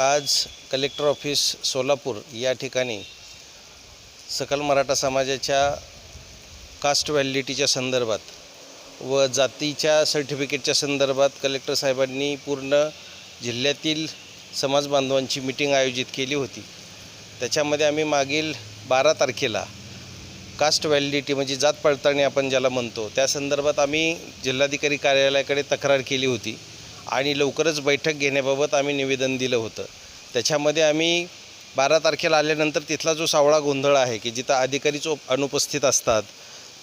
आज collector office Solapur या ठिकाणी सकल मराठा समाजाच्या कास्ट व्हॅलिडिटीच्या संदर्भात व जातीच्या सर्टिफिकेटच्या संदर्भात कलेक्टर साहेबांनी पूर्ण जिल्ह्यातील समाज बांधवांची मिटिंग आयोजित केली होती. त्याच्यामध्ये आम्ही मागील बारा तारखेला कास्ट व्हॅलिडिटी म्हणजे जात पडताळणी आपण ज्याला म्हणतो त्या संदर्भात आम्ही जिल्हाधिकारी कार्यालयाकडे तक्रार केली होती. आणि लवकरच बैठक घेण्याबाबत आम्ही निवेदन दिलं होतं. त्याच्यामध्ये आम्ही बारा तारखेला आल्यानंतर तिथला जो सावळा गोंधळ आहे की जिथं अधिकारीच अनुपस्थित असतात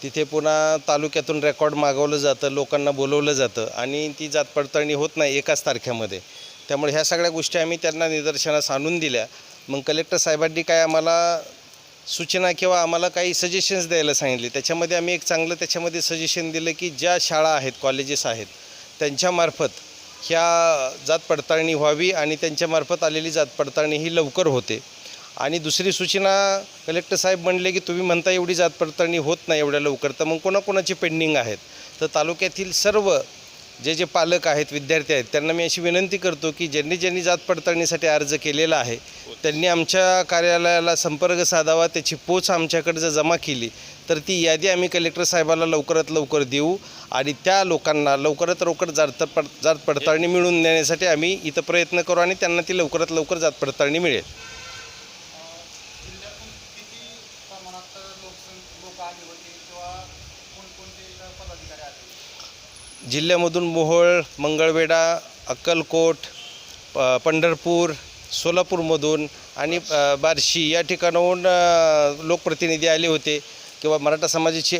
तिथे पुन्हा तालुक्यातून रेकॉर्ड मागवलं जातं लोकांना बोलवलं जातं आणि ती जात पडताळणी होत नाही एकाच तारखेमध्ये. त्यामुळे ह्या सगळ्या गोष्टी आम्ही त्यांना निदर्शनास आणून दिल्या. मग कलेक्टर साहेबांनी काय आम्हाला सूचना किंवा आम्हाला काही सजेशन्स द्यायला सांगितले. त्याच्यामध्ये आम्ही एक चांगलं त्याच्यामध्ये सजेशन दिलं की ज्या शाळा आहेत कॉलेजेस आहेत त्यांच्यामार्फत ह्या जात पडताळणी व्हावी आणि त्यांच्यामार्फत आलेली जात पडताळणी ही लवकर होते. आणि दुसरी सूचना कलेक्टर साहेब म्हणले की तुम्ही म्हणता एवढी जात पडताळणी होत नाही एवढ्या लवकर तर मग कोणाकोणाची पेंडिंग आहेत? तर तालुक्यातील सर्व जे जे पालक आहेत विद्यार्थी आहेत त्यांना मी अशी विनंती करतो की ज्यांनी ज्यांनी जात पडताळणीसाठी अर्ज केलेला आहे त्यांनी आमच्या कार्यालयाला संपर्क साधावा त्याची पोच आमच्याकडे जर जमा केली तर ती यादी आम्ही कलेक्टर साहेबाला लवकरात लवकर देऊ आणि त्या लोकांना लवकरात लवकर जात पड जात पडताळणी मिळवून देण्यासाठी आम्ही इथं प्रयत्न करू आणि त्यांना ती लवकरात लवकर जात पडताळणी मिळेल. लोक आले होते किंवा कोणकोणते पदाधिकारी आले जिल्ह्यामधून मोहोळ मंगळवेढा अक्कलकोट प पंढरपूर सोलापूरमधून आणि बार्शी या ठिकाणाहून लोकप्रतिनिधी आले होते किंवा मराठा समाजाचे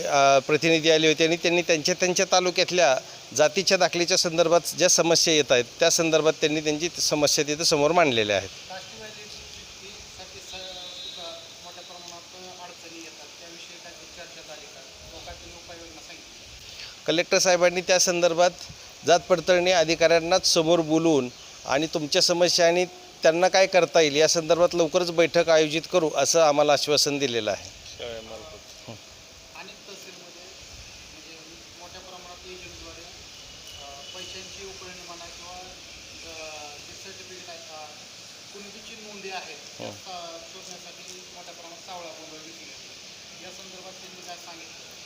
प्रतिनिधी आले होते आणि त्यांनी त्यांच्या त्यांच्या तालुक्यातल्या जातीच्या दाखलेच्या संदर्भात ज्या समस्या येत आहेत त्या संदर्भात त्यांनी त्यांची समस्या तिथं समोर मांडलेल्या आहेत कास्ट व्हॅलिडिटीसाठी सुद्धा मोठ्या प्रमाणात अडचणी येतात त्याविषयी काही चर्चा झाली का लोकांची उपाययोजना सांगितली कलेक्टर साहेबांनी त्या संदर्भात जात पडताळणी अधिकाऱ्यांनाच समोर बोलवून आणि तुमच्या समस्या आणि त्यांना काय करता येईल या संदर्भात लवकरच बैठक आयोजित करू असं आम्हाला आश्वासन दिलेलं आहे. म्हणजे मोठ्या प्रमाणात सावळा या संदर्भात त्यांनी काय सांगितलं?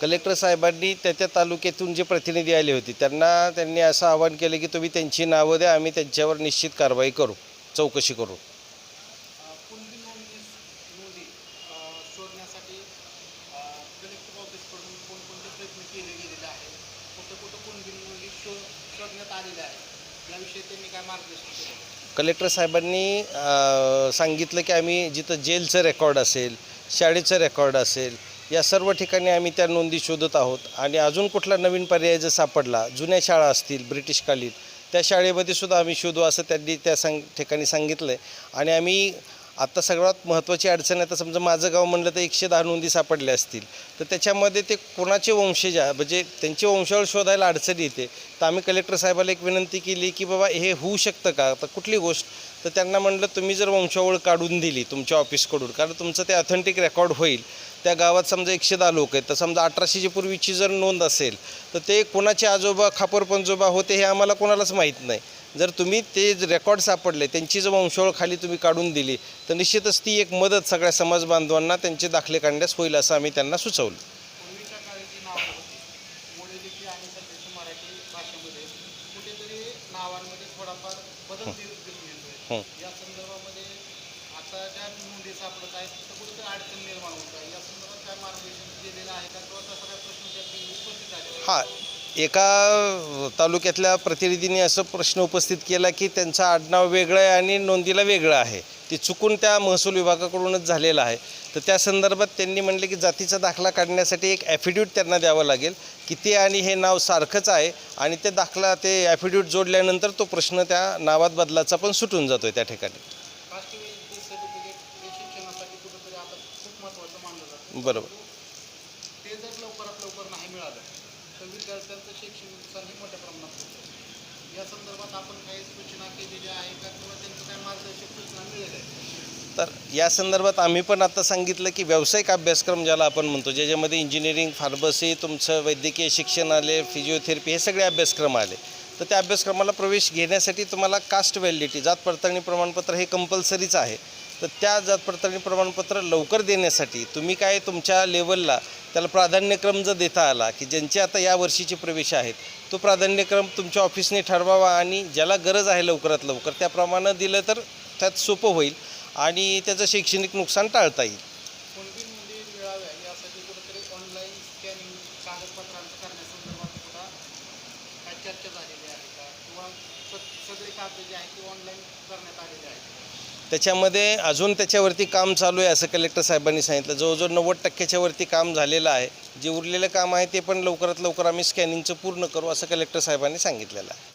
कलेक्टर साहेबांनी त्या त्या तालुक्यातून जे प्रतिनिधी आले होते त्यांना त्यांनी असं आवाहन केलं की तुम्ही त्यांची नावं द्या आम्ही त्यांच्यावर निश्चित कारवाई करू चौकशी करू. कलेक्टर साहेबांनी सांगितलं की आम्ही जिथं जेलचं रेकॉर्ड असेल शाळेचं रेकॉर्ड असेल या सर्व ठिकाणी आम्ही त्या नोंदी शोधत आहोत. आणि अजून कुठला नवीन पर्याय जर सापडला जुन्या शाळा असतील ब्रिटिशकालीन त्या शाळेमध्ये सुद्धा आम्ही शोधू असं त्यांनी त्या सांग ठिकाणी सांगितलं आहे आणि आम्ही आत्ता सगळ्यात महत्त्वाची अडचण आहे तर समजा माझं गाव म्हणलं तर एकशे दहा नोंदी सापडल्या असतील. तर त्याच्यामध्ये ते कोणाचे वंशज आहे म्हणजे त्यांचे वंशावळ शोधायला अडचण येते. तर आम्ही कलेक्टर साहेबाला एक विनंती केली की बाबा हे होऊ शकतं का? तर कुठली गोष्ट? तर त्यांना म्हणलं तुम्ही जर वंशावळ काढून दिली तुमच्या ऑफिसकडून कारण तुमचं ते ऑथेंटिक रेकॉर्ड होईल. त्या गावात समजा एकशे दहा लोक आहेत तर समजा अठराशेची पूर्वीची जर नोंद असेल तर ते कोणाचे आजोबा खापर पंजोबा होते हे आम्हाला कोणालाच माहीत नाही. जर तुम्ही ते रेकॉर्ड सापडले त्यांची जर वंशावळ खाली तुम्ही काढून दिली तर निश्चितच ती एक मदत सगळ्या समाज बांधवांना त्यांचे दाखले काढण्यास होईल असं आम्ही त्यांना सुचवलं. हं. एका तालुक्यातल्या प्रतिनिधींनी असं प्रश्न उपस्थित केला की त्यांचं आडनाव वेगळं आहे आणि नोंदीला वेगळं आहे. ते चुकून त्या महसूल विभागाकडूनच झालेलं आहे. तर त्या संदर्भात त्यांनी म्हणले की जातीचा दाखला काढण्यासाठी एक ॲफिड्यूट त्यांना द्यावं लागेल की ते आणि हे नाव सारखंच आहे आणि ते दाखला ते ॲफिड्यूट जोडल्यानंतर तो प्रश्न त्या नावात बदलाचा पण सुटून जातो आहे त्या ठिकाणी. कास्ट व्हॅलिडिटी सर्टिफिकेट हे शिक्षणासाठी कुठेतरी आता खूप महत्त्वाचं मानलं जातं बरोबर ते जर लवकरात लवकर नाही मिळालं तर विद्यार्थ्यांचं शैक्षणिक नुकसान हे मोठ्या प्रमाणात होतं. या संदर्भात आपण काही सूचना केलेल्या आहे का किंवा त्यांचं काही मार्गदर्शक सूचना मिळेल तर या संदर्भात आम्ही पण आता सांगितलं की व्यावसायिक अभ्यासक्रम ज्याला आपण म्हणतो ज्याच्यामध्ये इंजिनिअरिंग फार्मसी तुमचं वैद्यकीय शिक्षण आले फिजिओथेरपी हे सगळे अभ्यासक्रम आले. तर त्या अभ्यासक्रमाला प्रवेश घेण्यासाठी तुम्हाला कास्ट व्हॅलिडिटी जात पडताळणी प्रमाणपत्र हे कंपल्सरीच आहे. तर त्या जात पडताळणी प्रमाणपत्र लवकर देण्यासाठी तुम्ही काय तुमच्या लेवलला त्याला प्राधान्यक्रम जर देता आला की ज्यांचे आता या वर्षीचे प्रवेश आहेत तो प्राधान्यक्रम तुमच्या ऑफिसने ठरवावा आणि ज्याला गरज आहे लवकरात लवकर त्याप्रमाणे दिलं तर त्यात सोपं होईल आणि त्याचं शैक्षणिक नुकसान टाळता येईल. काय चर्चा झालेली आहे का? किंवा सगळी कागद जी आहेत ती ऑनलाईन करण्यात आलेली आहेत त्याच्यामध्ये अजून त्याच्यावरती काम चालू आहे असं कलेक्टर साहेबांनी सांगितलं. जवळजवळ नव्वद टक्क्याच्या वरती काम झालेलं आहे. जे उरलेलं काम आहे ते पण लवकरात लवकर आम्ही स्कॅनिंगचं पूर्ण करू असं कलेक्टर साहेबांनी सांगितलेलं आहे.